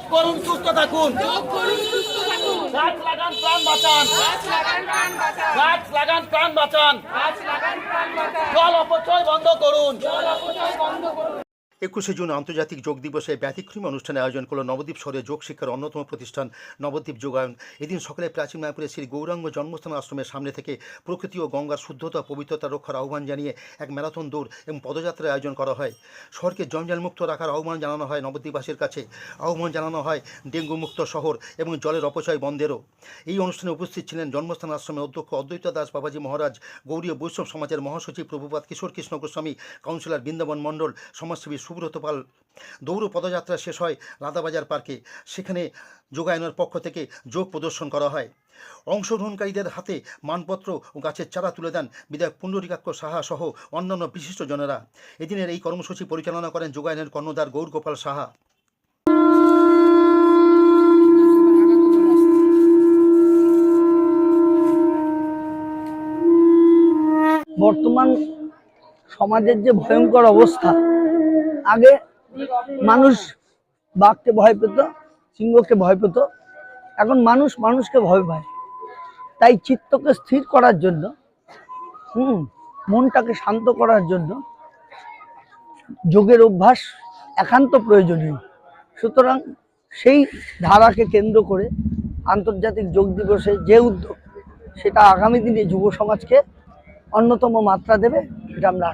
করুন সুস্থ থাকুন। সুস্থ থাকুন গাছ লাগান প্রাণ বাঁচান। গাছ লাগান প্রাণ বাঁচান। গাছ লাগান প্রাণ বাঁচান। গাছ লাগান প্রাণ বাঁচান জল অপচয় বন্ধ করুন। একুশে জুন আন্তর্জাতিক যোগ দিবসে ব্যতিক্রমী অনুষ্ঠানে আয়োজন করল নবদ্বীপ শহরে যোগ শিক্ষার অন্যতম প্রতিষ্ঠান নবদ্বীপ যোগায়ন। এদিন সকালে প্রাচীন মায়াপুরে শ্রী গৌরাঙ্গ জন্মস্থান আশ্রমের সামনে থেকে প্রকৃতি ও গঙ্গার শুদ্ধতা, পবিত্রতা রক্ষার আহ্বান জানিয়ে এক ম্যারাথন দৌড় এবং পদযাত্রার আয়োজন করা হয়। শহরকে জঞ্জালমুক্ত রাখার আহ্বান জানানো হয় নবদ্বীপবাসীর কাছে। আহ্বান জানানো হয় ডেঙ্গু মুক্ত শহর এবং জলের অপচয় বন্ধেরও। এই অনুষ্ঠানে উপস্থিত ছিলেন জন্মস্থান আশ্রমের অধ্যক্ষ অদ্বৈত দাস, বাবাজি মহারাজ, গৌরীয় বৈষ্ণব সমাজের মহাসচিব প্রভুপাত কিশোর কৃষ্ণ গোস্বামী, কাউন্সিলর বৃন্দাবন মণ্ডল, সমাজসেবী সুব্রত পাল দৌড় পদযাত্রা শেষ হয় রাধাবাজার পার্কে। সেখানে যোগায়নের পক্ষ থেকে যোগ প্রদর্শন করা হয়। অংশগ্রহণকারীদের হাতে মানপত্র ও গাছের চারা তুলে দেন বিধায়ক পুণ্ডরিকাক্ষ সাহা সহ অন্যান্য বিশিষ্টজনেরা এদিনের এই কর্মসূচি পরিচালনা করেন যোগায়নের কর্ণধার গৌরগোপাল সাহা। বর্তমান সমাজের যে ভয়ঙ্কর অবস্থা, আগে মানুষ বাঘকে ভয় পেত, সিংহকে ভয় পেত, এখন মানুষ মানুষকে ভয় পায়। তাই চিত্তকে স্থির করার জন্য, হুম, মনটাকে শান্ত করার জন্য যোগের অভ্যাস একান্ত প্রয়োজনীয়। সুতরাং সেই ধারাকে কেন্দ্র করে আন্তর্জাতিক যোগ দিবসে যে উদ্যোগ, সেটা আগামী দিনে যুব সমাজকে অন্যতম মাত্রা দেবে। এটা আমরা